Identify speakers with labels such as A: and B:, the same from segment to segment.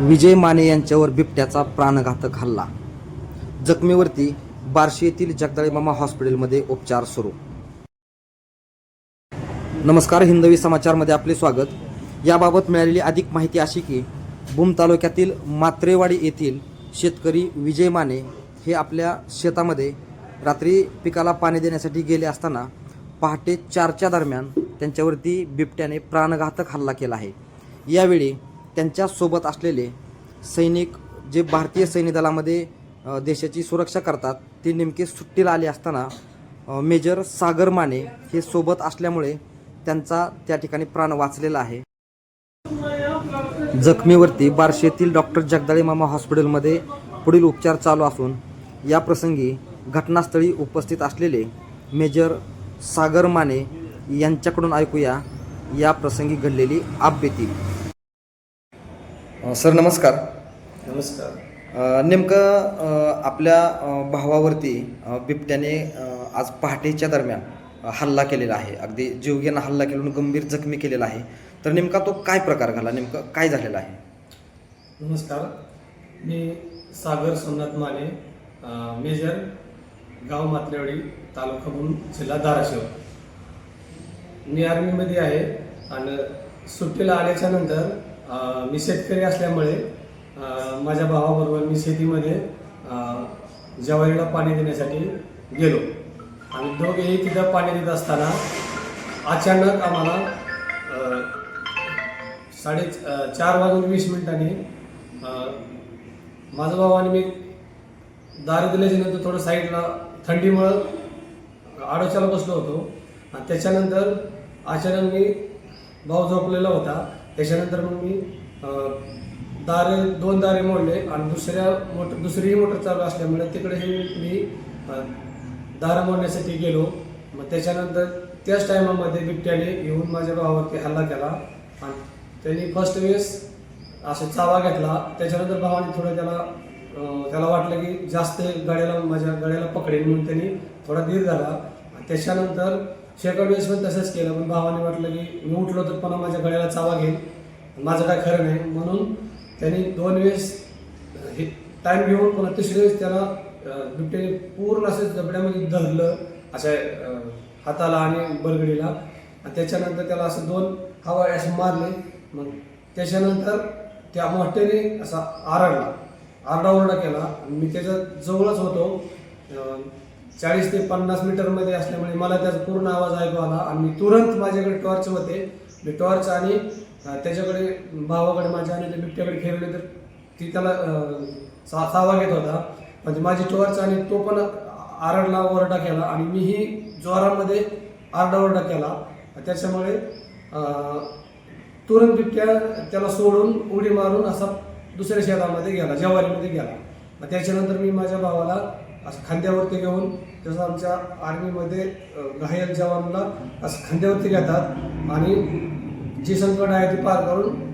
A: विजय माने यांच्यावर बिबट्याचा प्राणघातक हल्ला. जखमीवरती बार्शी येथील जगदळेमामा हॉस्पिटलमध्ये उपचार सुरू. नमस्कार हिंदवी समाचारमध्ये आपले स्वागत. याबाबत मिळालेली अधिक माहिती अशी की भूम तालुक्यातील मात्रेवाडी येथील शेतकरी विजय माने हे आपल्या शेतामध्ये रात्री पिकाला पाणी देण्यासाठी गेले असताना पहाटे चारच्या दरम्यान त्यांच्यावरती बिबट्याने प्राणघातक हल्ला केला आहे. यावेळी त्यांच्यासोबत असलेले सैनिक जे भारतीय सैन्य दलामध्ये देशाची सुरक्षा करतात ते नेमके सुट्टीला आले असताना मेजर सागर माने हे सोबत असल्यामुळे त्यांचा त्या ठिकाणी प्राण वाचलेला आहे. जखमीवरती बारशेतील डॉक्टर जगदाळे मामा हॉस्पिटलमध्ये पुढील उपचार चालू असून या प्रसंगी घटनास्थळी उपस्थित असलेले मेजर सागर माने यांच्याकडून ऐकूया या प्रसंगी घडलेली आपबेती. सर नमस्कार.
B: नमस्कार.
A: नेमकं आपल्या भावावरती बिबट्याने आज पहाटेच्या दरम्यान हल्ला केलेला आहे. अगदी जीवघेणा हल्ला केला गंभीर जखमी केलेला आहे. तर नेमका तो काय प्रकार घाला नेमकं काय झालेला आहे?
B: नमस्कार. मी सागर सोमनाथ माने मेजर गाव मात्रेवाडी तालुका भूम जिल्हा धाराशिव. मी आर्मीमध्ये आहे आणि सुट्टीला आल्याच्यानंतर अं, मी शेतकरी असल्यामुळे माझ्या भावाबरोबर मी शेतीमध्ये जवारीला पाणी देण्यासाठी गेलो. आणि दोघेही तिथं पाणी देत असताना अचानक आम्हाला साडे चार वाजून वीस मिनिटांनी माझा भाऊ आणि मी दारू थोडं साईडला थंडीमुळं आडोशाला बसलो होतो. आणि त्याच्यानंतर अचानक मी भाऊ झोपलेला होता. त्याच्यानंतर मग मी दारे दोन दारे मोडले आणि दुसऱ्या मोटर दुसरीही मोटर चालू असल्यामुळे तिकडेही मी दारं मोडण्यासाठी गेलो. मग त्याच्यानंतर त्याच टायमामध्ये बिबट्याने येऊन माझ्या भावावरती हल्ला केला आणि त्यांनी फर्स्ट वेळेस असा चावा घेतला. त्याच्यानंतर भावाने थोडं त्याला त्याला वाटलं की जास्त गळ्याला माझ्या गळ्याला पकडेल म्हणून त्यांनी थोडा धीर झाला त्याच्यानंतर शेकड वेळेस पण तसंच केलं पण भावाने वाटलं की मी उठलो तर पुन्हा माझ्या गळ्याला चावा घेईल माझं काय खरं नाही. म्हणून त्यांनी दोन वेळेस हे टाइम घेऊन पुन्हा तिसऱ्या वेळेस त्याला बिबट्याने पूर्ण असं जबड्यामध्ये धरलं अशा हाताला आणि बरगडीला आणि त्याच्यानंतर त्याला असं दोन हवा असे मारले. मग त्याच्यानंतर त्या मोठ्याने असा आरडला. आरडाओरडा केला. मी त्याच्या जवळच होतो. चाळीस ते पन्नास मीटरमध्ये असल्यामुळे मला त्याचा पूर्ण आवाज ऐकू आला. आणि मी तुरंत माझ्याकडे टॉर्च होते. मी टॉर्च आणि त्याच्याकडे भावाकडे माझ्या आणि त्या बिबट्याकडे खेळले तर ती त्याला सा सावा घेत होता. म्हणजे माझी टॉर्च आणि तो पण आरडला ओरडा केला आणि मीही जोरामध्ये आरडाओरडा केला. त्याच्यामुळे तुरंत बिबट्या त्याला सोडून उडी मारून असा दुसऱ्या शेतामध्ये गेला जवारीमध्ये गेला. मग त्याच्यानंतर मी माझ्या भावाला असं खांद्यावरती घेऊन जसं आमच्या आर्मीमध्ये घायल जवानला असं खांद्यावरती घेतात आणि जी संकट आहे ती पार करून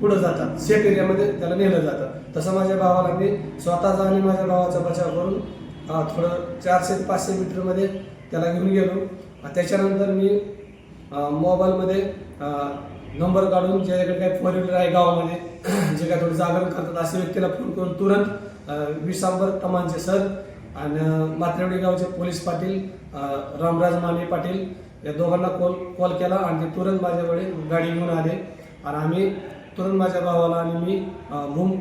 B: पुढं जातात. सेफ एरियामध्ये त्याला नेलं जातं. तसं माझ्या भावाला मी स्वतःचा आणि माझ्या भावाचा बचाव करून थोडं चारशे ते पाचशे मीटरमध्ये त्याला घेऊन गेलो. त्याच्यानंतर मी मोबाईलमध्ये नंबर काढून ज्याच्याकडे काही फोर व्हीलर आहे गावामध्ये जे काय थोडं जागरण करतात अशा व्यक्तीला फोन करून तुरंत अं, विसांबर कमांचे सर आणि मात्रेवडी गावचे पोलीस पाटील रामराज माने पाटील या दोघांना कॉल कॉल केला आणि ते तुरंत माझ्याकडे गाडी घेऊन आले. आणि आम्ही तुरंत माझ्या भावाला आणि मी भूम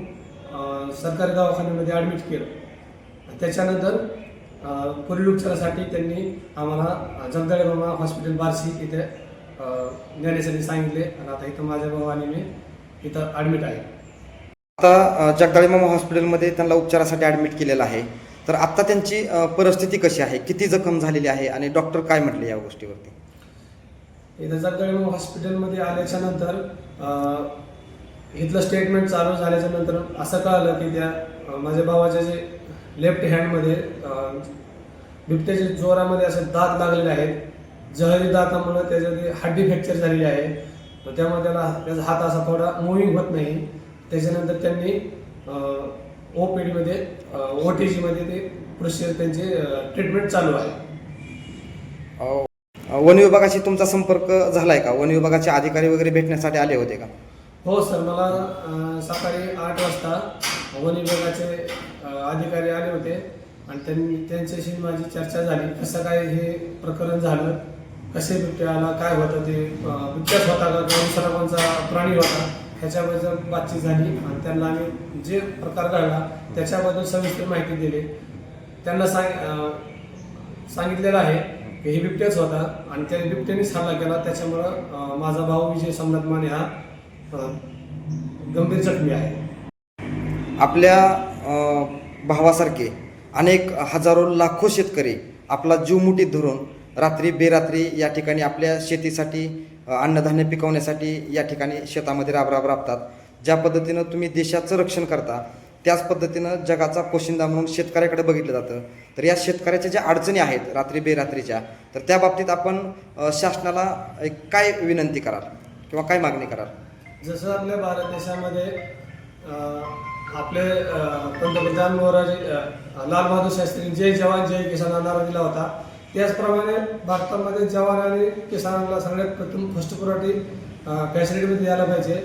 B: सरकारी दवाखान्यामध्ये ॲडमिट केलं. त्याच्यानंतर पुढील उपचारासाठी त्यांनी आम्हाला अं, जगदाळे मामा हॉस्पिटल बार्शी इथे नेण्यासाठी सांगितले. आणि आता इथं माझ्या भाऊ आणि मी इथं ॲडमिट आहे.
A: आता अ, जगदाळे मामा हॉस्पिटलमध्ये त्यांना उपचारासाठी ॲडमिट केलेलं आहे. तर आत्ता त्यांची परिस्थिती कशी आहे? किती जखम झालेली आहे? आणि डॉक्टर काय म्हटले या गोष्टीवरती?
B: इथं जगदाळे हॉस्पिटलमध्ये आल्याच्यानंतर इथलं स्टेटमेंट चालू झाल्याच्यानंतर असं कळलं की त्या माझ्या भावाच्या जे लेफ्ट हँडमध्ये बिबट्याच्या जोरामध्ये असे दात लागलेले आहेत. जहरी दातामुळे त्याच्यामध्ये हड्डी फ्रॅक्चर झालेली आहे. त्यामुळे त्याला त्याचा हात असा थोडा मुव्हिंग होत नाही. त्याच्यानंतर त्यांनी ओ पी डीमध्ये ओ टी जीमध्ये ते प्रोसिजर त्यांचे ट्रीटमेंट चालू आहे.
A: वन विभागाशी तुमचा संपर्क झालाय का? वन विभागाचे अधिकारी वगैरे भेटण्यासाठी आले होते का?
B: हो सर. मला सकाळी आठ वाजता वन विभागाचे अधिकारी आले होते आणि त्यांनी त्यांच्याशी माझी चर्चा झाली. कसं काय हे प्रकरण झालं? कसे बिबटे आला? काय होतं ते बिबट्याच होता का? दुसरा कोणचा प्राणी होता? ह्याच्याबद्दल बातचीत झाली आणि त्यांना आम्ही जे प्रकार घडला त्याच्याबद्दल सविस्तर माहिती दिली. त्यांना सांग सांगितलेलं आहे की हे बिबट्याच होता आणि त्या बिबट्यानेच हल्ला केला. त्याच्यामुळं माझा भाऊ विजय सम्राट माने हा गंभीर जखमी आहे.
A: आपल्या भावासारखे अनेक हजारो लाखो शेतकरी आपला जीव मुठीत धरून रात्री बेरात्री या ठिकाणी आपल्या शेतीसाठी अन्नधान्य पिकवण्यासाठी या ठिकाणी शेतामध्ये राबराब राबतात. ज्या पद्धतीनं तुम्ही देशाचं रक्षण करता त्याच पद्धतीनं जगाचा पोशिंदा म्हणून शेतकऱ्याकडे बघितलं जातं. तर या शेतकऱ्याच्या ज्या अडचणी आहेत रात्री बेरात्रीच्या तर त्या बाबतीत आपण शासनाला एक काय विनंती कराल किंवा काय मागणी कराल?
B: जसं आपल्या भारत देशामध्ये आपले पंतप्रधान मोराजी अ, लालबहादूर शास्त्री जय जवान जय किसान नारा दिला होता. त्याचप्रमाणे भारतामध्ये जवान आणि किसानांना सगळ्यात प्रथम फर्स्ट प्रायोरिटी फॅसिलिटीमध्ये द्यायला पाहिजे.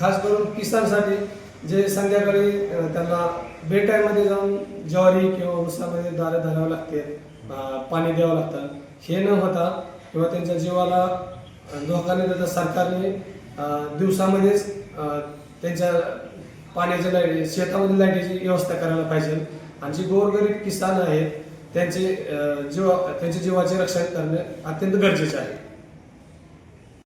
B: खास करून किसानसाठी जे संध्याकाळी त्यांना बेटायमध्ये जाऊन ज्वारी किंवा ऊसामध्ये दारे धरावं लागते पाणी द्यावं लागतं. हे न होता किंवा त्यांच्या जीवाला धोका न देता सरकारने दिवसामध्येच त्यांच्या पाण्याच्या लाइट शेतामध्ये लाईटीची व्यवस्था करायला पाहिजे. आणि जे गोरगरीब किसान आहेत त्यांचे जीवा त्यांच्या जीवाचे रक्षण करणे अत्यंत गरजेचे आहे.